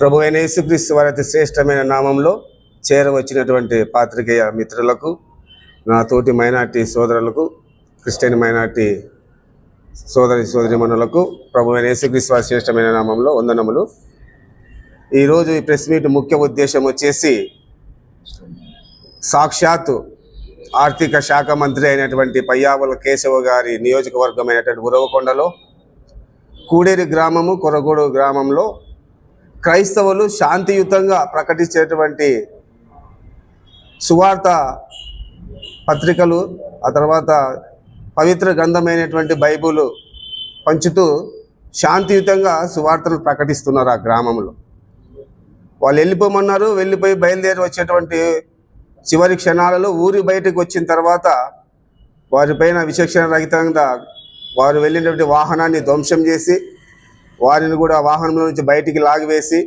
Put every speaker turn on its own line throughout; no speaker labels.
ప్రభు అయిన యేసుక్రీస్తు వారి శ్రేష్టమైన నామంలో చేరవచ్చినటువంటి పాత్రికేయ మిత్రులకు నా తోటి మైనార్టీ సోదరులకు క్రిస్టియన్ మైనార్టీ సోదరి సోదరిమణులకు ప్రభు అయిన యేసుక్రీస్తు వారి శ్రేష్టమైన నామంలో వందనములు. ఈరోజు ఈ ప్రెస్ మీట్ ముఖ్య ఉద్దేశం వచ్చేసి సాక్షాత్తు ఆర్థిక శాఖ మంత్రి అయినటువంటి పయ్యావుల కేశవ గారి నియోజకవర్గమైనటువంటి ఉరవకొండలో కూడేరు గ్రామము కొరగూడు గ్రామంలో క్రైస్తవులు శాంతియుతంగా ప్రకటించేటువంటి సువార్త పత్రికలు ఆ తర్వాత పవిత్ర గ్రంథమైనటువంటి బైబుల్ పంచుతూ శాంతియుతంగా సువార్తను ప్రకటిస్తున్నారు ఆ గ్రామంలో. వాళ్ళు వెళ్ళిపోమన్నారు వెళ్ళిపోయి బయలుదేరి వచ్చేటువంటి చివరి క్షణాలలో ఊరి బయటకు వచ్చిన తర్వాత వారిపైన విచక్షణ రహితంగా వారు వెళ్ళినటువంటి వాహనాన్ని ధ్వంసం చేసి వారిని కూడా వాహనంలో నుంచి బయటికి లాగివేసి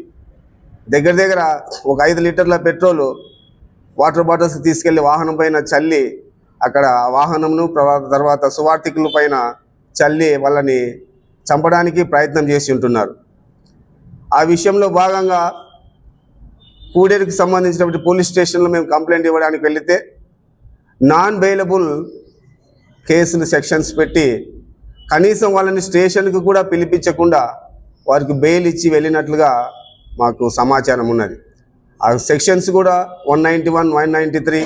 దగ్గర దగ్గర ఒక ఐదు లీటర్ల పెట్రోలు వాటర్ బాటిల్స్ తీసుకెళ్ళి వాహనం పైన చల్లి అక్కడ వాహనమును వాహనంను తర్వాత తర్వాత సువార్థికుల పైన చల్లి వాళ్ళని చంపడానికి ప్రయత్నం చేసి ఉంటున్నారు. ఆ విషయంలో భాగంగా కూడేరుకి సంబంధించినటువంటి పోలీస్ స్టేషన్లో మేము కంప్లైంట్ ఇవ్వడానికి వెళితే నాన్ బెయిలబుల్ కేసులు సెక్షన్స్ పెట్టి కనీసం వాళ్ళని స్టేషన్కి కూడా పిలిపించకుండా వారికి బెయిల్ ఇచ్చి వెళ్ళినట్లుగా మాకు సమాచారం ఉన్నది. ఆ సెక్షన్స్ కూడా one ninety one one ninety three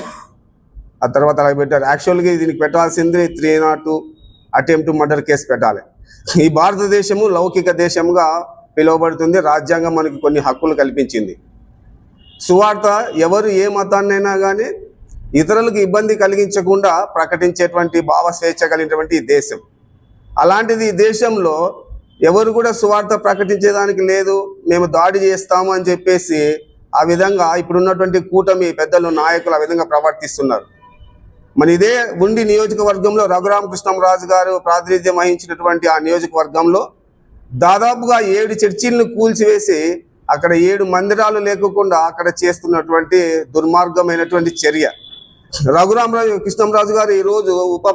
ఆ తర్వాత అలా పెట్టారు. యాక్చువల్గా దీనికి పెట్టాల్సింది three not two attempt murder case పెట్టాలి. ఈ భారతదేశము లౌకిక దేశముగా పిలువబడుతుంది. రాజ్యాంగం మనకి కొన్ని హక్కులు కల్పించింది. సువార్త ఎవరు ఏ మతాన్నైనా కానీ ఇతరులకు ఇబ్బంది కలిగించకుండా ప్రకటించేటువంటి భావ స్వేచ్ఛ కలిగినటువంటి ఈ దేశం. అలాంటిది ఈ దేశంలో ఎవరు కూడా సువార్త ప్రకటించేదానికి లేదు మేము దాడి చేస్తాము అని చెప్పేసి ఆ విధంగా ఇప్పుడున్నటువంటి కూటమి పెద్దలు నాయకులు ఆ విధంగా ప్రవర్తిస్తున్నారు. మన ఇదే ఉండి నియోజకవర్గంలో రఘురామకృష్ణంరాజు గారు ప్రాతినిధ్యం వహించినటువంటి ఆ నియోజకవర్గంలో దాదాపుగా ఏడు చర్చిలను కూల్చివేసి అక్కడ ఏడు మందిరాలు లేకుండా అక్కడ చేస్తున్నటువంటి దుర్మార్గమైనటువంటి చర్య. రఘురామరాజు కృష్ణంరాజు గారు ఈరోజు ఉప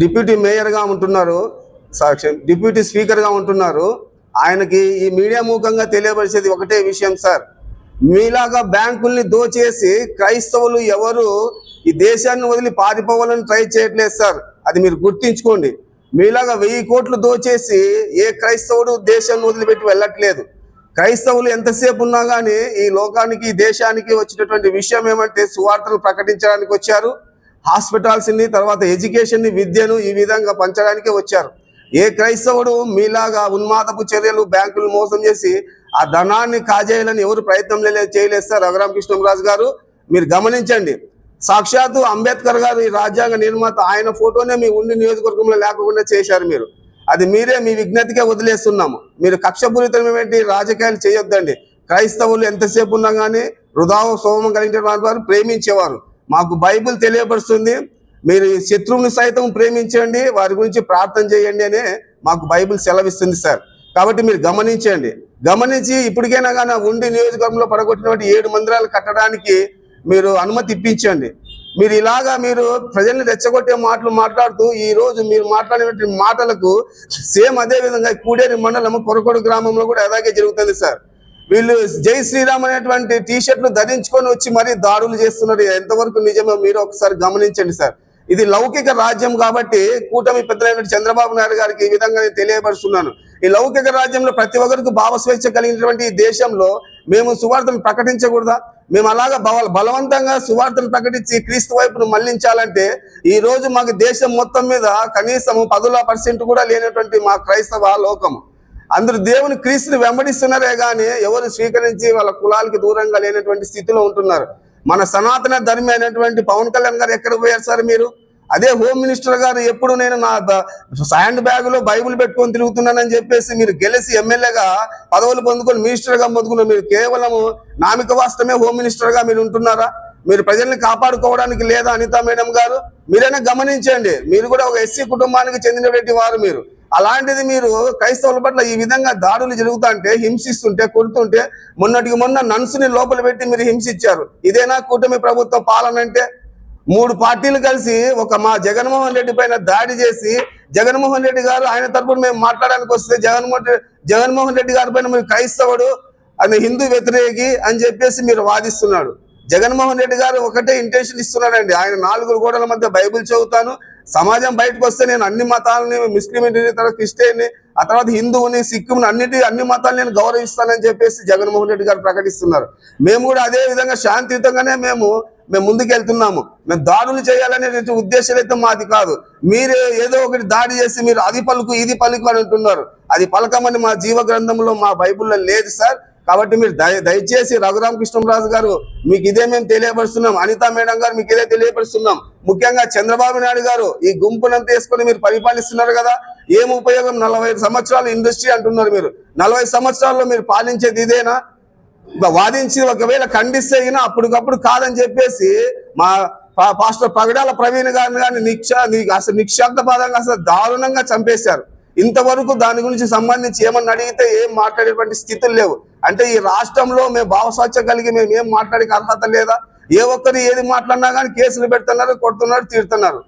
డిప్యూటీ మేయర్గా ఉంటున్నారు. సాక్షి డిప్యూటీ స్పీకర్గా ఉంటున్నారు. ఆయనకి ఈ మీడియా మూకంగా తెలియపరిచేది ఒకటే విషయం సార్. మీలాగా బ్యాంకుల్ని దోచేసి క్రైస్తవులు ఎవరు ఈ దేశాన్ని వదిలి పారిపోవాలని ట్రై చేయట్లేదు సార్. అది మీరు గుర్తించుకోండి. మీలాగా వెయ్యి కోట్లు దోచేసి ఏ క్రైస్తవుడు దేశాన్ని వదిలిపెట్టి వెళ్ళట్లేదు. క్రైస్తవులు ఎంతసేపు ఉన్నా కానీ ఈ లోకానికి దేశానికి వచ్చినటువంటి విషయం ఏమంటే సువార్తను ప్రకటించడానికి వచ్చారు. హాస్పిటల్స్ని తర్వాత ఎడ్యుకేషన్ని విద్యను ఈ విధంగా పంచడానికే వచ్చారు. ఏ క్రైస్తవుడు మీలాగా ఉన్మాదపు చర్యలు బ్యాంకులు మోసం చేసి ఆ ధనాన్ని కాజేయాలని ఎవరు ప్రయత్నం లే- చేయలేదు సార్ రఘురామకృష్ణరాజు గారు? మీరు గమనించండి. సాక్షాత్తు అంబేద్కర్ గారు ఈ రాజ్యాంగ నిర్మాత ఆయన ఫోటోనే మీ ఉండి నియోజకవర్గంలో లేకుండా చేశారు మీరు. అది మీరే మీ విజ్ఞతకే వదిలేస్తున్నాము. మీరు కక్షపూరితమైనటువంటి రాజకీయాలు చేయొద్దండి. క్రైస్తవులు ఎంతసేపు ఉన్నా కానీ వృధా సోమం కలిగిన వారు ప్రేమించేవారు. మాకు బైబిల్ తెలియపరుస్తుంది. మీరు శత్రువుని సైతం ప్రేమించండి వారి గురించి ప్రార్థన చేయండి అనే మాకు బైబిల్ సెలవిస్తుంది సార్. కాబట్టి మీరు గమనించండి. గమనించి ఇప్పటికైనా కానీ ఉండి నియోజకవర్గంలో పడగొట్టినటువంటి ఏడు మందిరాలు కట్టడానికి మీరు అనుమతి ఇప్పించండి. మీరు ఇలాగా మీరు ప్రజల్ని రెచ్చగొట్టే మాటలు మాట్లాడుతూ ఈ రోజు మీరు మాట్లాడినటువంటి మాటలకు సేమ్ అదే విధంగా కూడేరు మండలం కొరకొడు గ్రామంలో కూడా అలాగే జరుగుతుంది సార్. వీళ్ళు జై శ్రీరామ్ అనేటువంటి టీ షర్ట్లు ధరించుకొని వచ్చి మరీ దాడులు చేస్తున్నారు. ఎంతవరకు నిజమో మీరు ఒకసారి గమనించండి సార్. ఇది లౌకిక రాజ్యం కాబట్టి కూటమి పెద్దలైన చంద్రబాబు నాయుడు గారికి ఈ విధంగా నేను తెలియపరుస్తున్నాను. ఈ లౌకిక రాజ్యంలో ప్రతి ఒక్కరికి భావ స్వేచ్ఛ కలిగినటువంటి ఈ దేశంలో మేము సువార్తను ప్రకటించకూడదా? మేము అలాగా బల బలవంతంగా సువార్తను ప్రకటించి క్రీస్తు వైపును మళ్ళించాలంటే ఈ రోజు మాకు దేశం మొత్తం మీద కనీసం పదుల పర్సెంట్ కూడా లేనటువంటి మా క్రైస్తవ లోకం. అందరూ దేవుని క్రీస్తుని వెంబడిస్తున్నారే కానీ ఎవరు స్వీకరించి వాళ్ళ కులాలకి దూరంగా లేనటువంటి స్థితిలో ఉంటున్నారు. మన సనాతన ధర్మి అయినటువంటి పవన్ కళ్యాణ్ గారు ఎక్కడికి పోయారు సార్ మీరు? అదే హోమ్ మినిస్టర్ గారు ఎప్పుడు నేను నా హ్యాండ్ బ్యాగ్లో బైబుల్ పెట్టుకొని తిరుగుతున్నానని చెప్పేసి మీరు గెలిచి ఎమ్మెల్యేగా పదవులు పొందుకొని మినిస్టర్గా పొందుకున్న మీరు కేవలం నామిక వాస్తవమే హోమ్ మినిస్టర్గా మీరు ఉంటున్నారా? మీరు ప్రజల్ని కాపాడుకోవడానికి లేదా అనితా మేడం గారు? మీరైనా గమనించండి. మీరు కూడా ఒక ఎస్సీ కుటుంబానికి చెందినటువంటి వారు మీరు. అలాంటిది మీరు క్రైస్తవుల పట్ల ఈ విధంగా దాడులు జరుగుతుంటే హింసిస్తుంటే కొడుతుంటే మొన్నటికి మొన్న నన్సుని లోపల పెట్టి మీరు హింసించారు. ఇదేనా కూటమి ప్రభుత్వ పాలన అంటే? మూడు పార్టీలు కలిసి ఒక మా జగన్మోహన్ రెడ్డి పైన దాడి చేసి జగన్మోహన్ రెడ్డి గారు ఆయన తరపున మేము మాట్లాడడానికి వస్తే జగన్మోహన్ రెడ్డి జగన్మోహన్ రెడ్డి గారి పైన మీరు క్రైస్తవుడు అది హిందూ వ్యతిరేకి అని చెప్పేసి మీరు వాదిస్తున్నాడు. జగన్మోహన్ రెడ్డి గారు ఒకటే ఇంటెన్షన్ ఇస్తున్నాడండి. ఆయన నాలుగు గోడల మధ్య బైబిల్ చదువుతాను సమాజం బయటకు వస్తే నేను అన్ని మతాలని ముస్లిం తర్వాత క్రిస్టియన్ని ఆ తర్వాత హిందువుని సిక్కుని అన్నిటి అన్ని మతాలు నేను గౌరవిస్తానని చెప్పేసి జగన్మోహన్ రెడ్డి గారు ప్రకటిస్తున్నారు. మేము కూడా అదే విధంగా శాంతియుతంగానే మేము మేము ముందుకెళ్తున్నాము. మేము దాడులు చేయాలనే ఉద్దేశం అయితే మాది కాదు. మీరు ఏదో ఒకటి దాడి చేసి మీరు అది పలుకు ఇది పలుకు అని అంటున్నారు. అది పలకమని మా జీవ గ్రంథంలో మా బైబిల్లో లేదు సార్. కాబట్టి మీరు దయ దయచేసి రఘురామకృష్ణరాజు గారు మీకు ఇదే మేము తెలియపరుస్తున్నాం. అనితా మేడం గారు మీకు ఇదే తెలియపరుస్తున్నాం. ముఖ్యంగా చంద్రబాబు నాయుడు గారు ఈ గుంపునంతా వేసుకొని మీరు పరిపాలిస్తున్నారు కదా ఏం ఉపయోగం? నలభై ఐదు సంవత్సరాలు ఇండస్ట్రీ అంటున్నారు మీరు. నలభై సంవత్సరాల్లో మీరు పాలించేది ఇదేనా? వాదించి ఒకవేళ ఖండిస్తే అయినా అప్పటికప్పుడు కాదని చెప్పేసి మా పాస్టర్ పగడాల ప్రవీణ్ గారిని కానీ నిక్ష ని- అసలు నిశ్శబ్దపాదంగా అసలు దారుణంగా చంపేశారు. ఇంతవరకు దాని గురించి సంబంధించి ఏమన్నా అడిగితే ఏం మాట్లాడేటువంటి స్థితులు లేవు. అంటే ఈ రాష్ట్రంలో మేము భావస్వాచ్యం కలిగి మేము ఏం మాట్లాడే అర్హత లేదా? ఏ ఒక్కరు ఏది మాట్లాడినా కానీ కేసులు పెడుతున్నారు కొడుతున్నారు తీరుతున్నారు.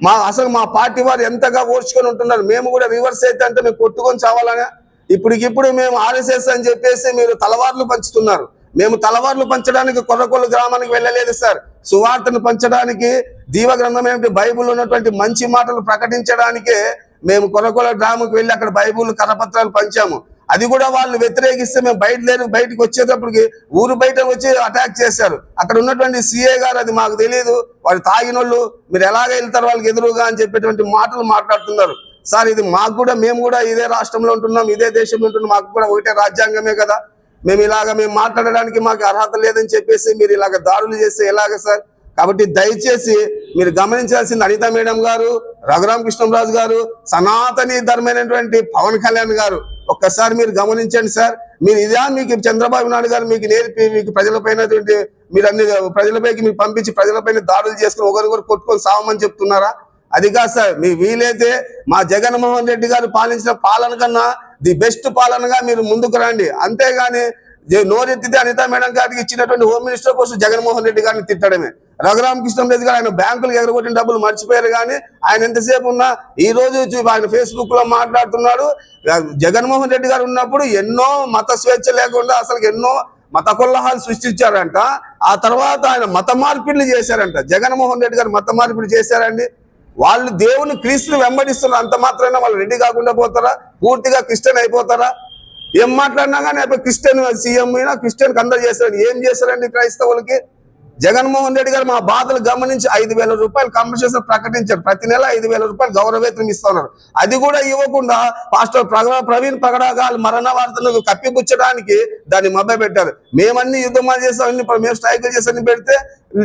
మా అసలు మా పార్టీ వారు ఎంతగా ఓర్చుకొని ఉంటున్నారు మేము కూడా రివర్స్ అయితే అంటే మేము కొట్టుకొని చావాలనే? ఇప్పటికిప్పుడు మేము ఆర్ఎస్ఎస్ అని చెప్పేసి మీరు తలవార్లు పంచుతున్నారు. మేము తలవార్లు పంచడానికి కొర్రకొల్లు గ్రామానికి వెళ్ళలేదు సార్. సువార్తను పంచడానికి దీవ ఏమిటి? బైబిల్ ఉన్నటువంటి మంచి మాటలు ప్రకటించడానికే మేము కొనకొల గ్రామంకి వెళ్ళి అక్కడ బైబిల్ కరపత్రాలు పంచాము. అది కూడా వాళ్ళు వ్యతిరేకిస్తే మేము బయట లేని బయటకు వచ్చేటప్పటికి ఊరు బయట వచ్చి అటాక్ చేశారు. అక్కడ ఉన్నటువంటి సిఏ గారు అది మాకు తెలియదు వాళ్ళు తాగినోళ్ళు మీరు ఎలాగ వెళ్తారు వాళ్ళకి ఎదురుగా అని చెప్పేటువంటి మాటలు మాట్లాడుతున్నారు. సార్ ఇది మాకు కూడా మేము కూడా ఇదే రాష్ట్రంలో ఉంటున్నాం ఇదే దేశంలో ఉంటున్నాం మాకు కూడా ఒకటే రాజ్యాంగమే కదా. మేము ఇలాగ మేము మాట్లాడడానికి మాకు అర్హత లేదని చెప్పేసి మీరు ఇలాగ దారులు చేస్తే ఎలాగ సార్? కాబట్టి దయచేసి మీరు గమనించాల్సింది అనిత మేడం గారు రఘురామ కృష్ణరాజు గారు సనాతని ధర్మైనటువంటి పవన్ కళ్యాణ్ గారు. ఒక్కసారి మీరు గమనించండి సార్. మీరు ఇదే మీకు చంద్రబాబు నాయుడు గారు మీకు నేర్పి మీకు ప్రజలపైనటువంటి మీరు అన్ని ప్రజలపైకి మీకు పంపించి ప్రజలపైన దాడులు చేసుకుని ఒకరికొకరు కొట్టుకొని సావమని చెప్తున్నారా? అది కాదు సార్. మీ వీలైతే మా జగన్మోహన్ రెడ్డి గారు పాలించిన పాలన కన్నా ది బెస్ట్ పాలనగా మీరు ముందుకు రండి. అంతేగాని నోరెత్తితే అనితా మేడం గారికి ఇచ్చినటువంటి home minister post Jaganmohan Reddy గారిని తిట్టడమే. రఘురామకృష్ణరాజు గారు ఆయన బ్యాంకులకు ఎగరగొట్టిన డబ్బులు మర్చిపోయారు కానీ ఆయన ఎంతసేపు ఉన్నా ఈ రోజు ఆయన ఫేస్బుక్లో మాట్లాడుతున్నాడు. జగన్మోహన్ రెడ్డి గారు ఉన్నప్పుడు ఎన్నో మత స్వేచ్ఛ లేకుండా అసలు ఎన్నో మత కొల్లహాలు సృష్టించారంట. ఆ తర్వాత ఆయన మత మార్పిడిలు చేశారంట. జగన్మోహన్ రెడ్డి గారు మత మార్పిడి చేశారండి. వాళ్ళు దేవుని క్రీస్తుని వెంబడిస్తున్నారు. అంత మాత్రమే వాళ్ళు రెడీ కాకుండా పోతారా? పూర్తిగా క్రిస్టియన్ అయిపోతారా? ఏం మాట్లాడినా కానీ క్రిస్టియన్ సీఎం అయినా క్రిస్టియన్ అందరు చేశారండి. ఏం చేశారండి క్రైస్తవులకి? జగన్మోహన్ రెడ్డి గారు మా బాధలు గమనించి ఐదు వేల రూపాయలు కంపెన్సేషన్ ప్రకటించారు. ప్రతి నెల ఐదు వేల రూపాయలు గౌరవేతనం ఇస్తున్నారు. అది కూడా ఇవ్వకుండా పాస్టర్ ప్రగ ప్రవీణ్ పగడాగాలు మరణ వార్తను కప్పిపుచ్చడానికి దాన్ని మభ్య పెట్టారు మేమన్నీ యుద్ధమాలు చేసాం అన్ని మేము స్ట్రైకులు చేసి పెడితే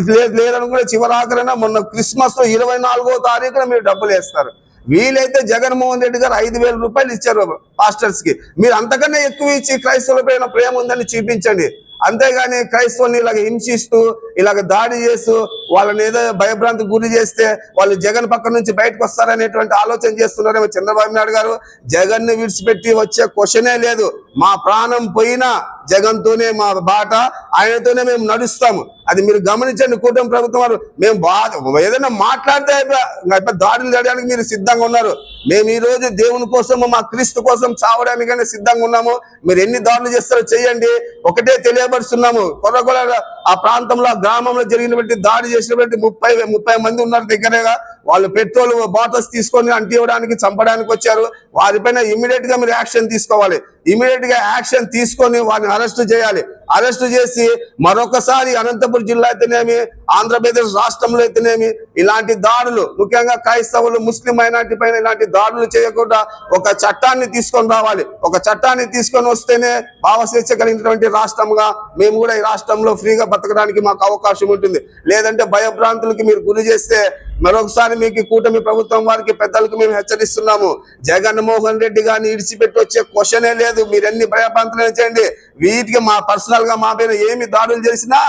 లేదు లేదని కూడా చివరాకరైనా మొన్న క్రిస్మస్ ఇరవై నాలుగో తారీఖున మీరు డబ్బులు వేస్తారు. వీలైతే జగన్మోహన్ రెడ్డి గారు ఐదు వేల రూపాయలు ఇచ్చారు పాస్టర్స్కి మీరు అంతకన్నా ఎక్కువ ఇచ్చి క్రైస్తవులపైన ప్రేమ ఉందని చూపించండి. అంతేగాని క్రైస్తవుని ఇలాగ హింసిస్తూ ఇలాగ దాడి చేస్తూ వాళ్ళని ఏదో భయభ్రాంతి గురి చేస్తే వాళ్ళు జగన్ పక్క నుంచి బయటకు వస్తారనేటువంటి ఆలోచన చేస్తున్నారేమో చంద్రబాబు నాయుడు గారు. జగన్ని విడిచిపెట్టి వచ్చే క్వశ్చనే లేదు. మా ప్రాణం పోయినా జగన్తోనే మా బాట ఆయనతోనే మేము నడుస్తాము. అది మీరు గమనించండి కూటమి ప్రభుత్వం వారు మేము బాగా ఏదైనా మాట్లాడితే అయిపోయి దాడులు చేయడానికి మీరు సిద్ధంగా ఉన్నారు. మేము ఈ రోజు దేవుని కోసము మా క్రీస్తు కోసం చావడానికైనా సిద్ధంగా ఉన్నాము. మీరు ఎన్ని దాడులు చేస్తారో చేయండి. ఒకటే తెలియపరుస్తున్నాము. కొర్రగొల ఆ ప్రాంతంలో ఆ గ్రామంలో జరిగినటువంటి దాడి చేసినటువంటి ముప్పై ముప్పై మంది ఉన్నారు దగ్గరగా. వాళ్ళు పెట్రోల్ బాటిల్స్ తీసుకొని అంటివ్వడానికి చంపడానికి వచ్చారు. వారిపైన ఇమీడియట్గా మీరు యాక్షన్ తీసుకోవాలి. ఇమీడియట్గా యాక్షన్ తీసుకొని వారిని అరెస్ట్ చేయాలి. అరెస్ట్ చేసి మరొకసారి అనంతపురం జిల్లా అయితేనేమి ఆంధ్రప్రదేశ్ రాష్ట్రంలో అయితేనేమి ఇలాంటి దాడులు ముఖ్యంగా క్రైస్తవులు ముస్లిం మైనార్టీ పైన ఇలాంటి దాడులు చేయకుండా ఒక చట్టాన్ని తీసుకొని రావాలి. ఒక చట్టాన్ని తీసుకొని వస్తేనే భావస్వేచ్ఛ కలిగినటువంటి రాష్ట్రంగా మేము కూడా ఈ రాష్ట్రంలో ఫ్రీగా బతకడానికి మాకు అవకాశం ఉంటుంది. లేదంటే భయభ్రాంతులకి మీరు గురి చేస్తే మరొకసారి మీకు కూటమి ప్రభుత్వం వారికి పెద్దలకు మేము హెచ్చరిస్తున్నాము. జగన్మోహన్ రెడ్డి గారిని ఇడిచిపెట్టి వచ్చే క్వశ్చనే లేదు. మీరు ఎన్ని భయభ్రాంతులు చేయండి. వీటికి మా పర్సనల్ గా మా పైన ఏమి దాడులు చేసినా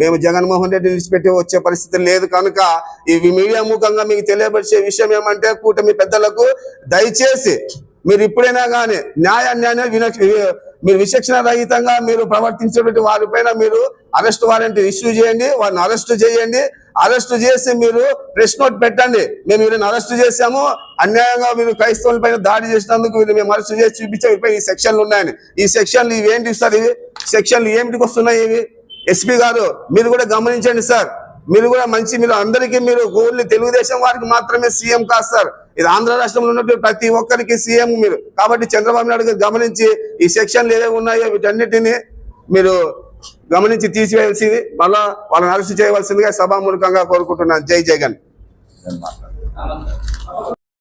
మేము జగన్మోహన్ రెడ్డి విడిచిపెట్టి వచ్చే పరిస్థితి లేదు కనుక ఇవి మీడియా ముఖంగా మీకు తెలియపరిచే విషయం ఏమంటే కూటమి పెద్దలకు దయచేసి మీరు ఇప్పుడైనా కానీ న్యాయ విన మీరు విచక్షణ రహితంగా మీరు ప్రవర్తించినటువంటి వారిపైన మీరు అరెస్ట్ వారెంట్ ఇష్యూ చేయండి వారిని అరెస్ట్ చేయండి. అరెస్ట్ చేసి మీరు ప్రెస్ నోట్ పెట్టండి. మేము వీరిని అరెస్ట్ చేశాము. అన్యాయంగా మీరు క్రైస్తవుల పైన దాడి చేసినందుకు వీళ్ళు మేము అరెస్ట్ చేసి చూపించాము. ఇప్పుడు ఈ సెక్షన్లు ఉన్నాయని. ఈ సెక్షన్లు ఇవేంటి సార్ ఇవి? సెక్షన్లు ఏమిటికి వస్తున్నాయి ఇవి? ఎస్పీ గారు మీరు కూడా గమనించండి సార్. మీరు కూడా మంచి మీరు అందరికీ మీరు ఓన్లీ తెలుగుదేశం వారికి మాత్రమే సీఎం కాదు సార్. ఇది ఆంధ్ర రాష్ట్రంలో ఉన్నటువంటి ప్రతి ఒక్కరికి సీఎం మీరు. కాబట్టి చంద్రబాబు నాయుడు గారు గమనించి ఈ సెక్షన్లు ఏవే ఉన్నాయో వీటన్నిటిని మీరు గమనించి తీసివేయాల్సింది. మళ్ళా వాళ్ళని అరెస్ట్ చేయవలసిందిగా సభామూలకంగా కోరుకుంటున్నాను. జై జగన్.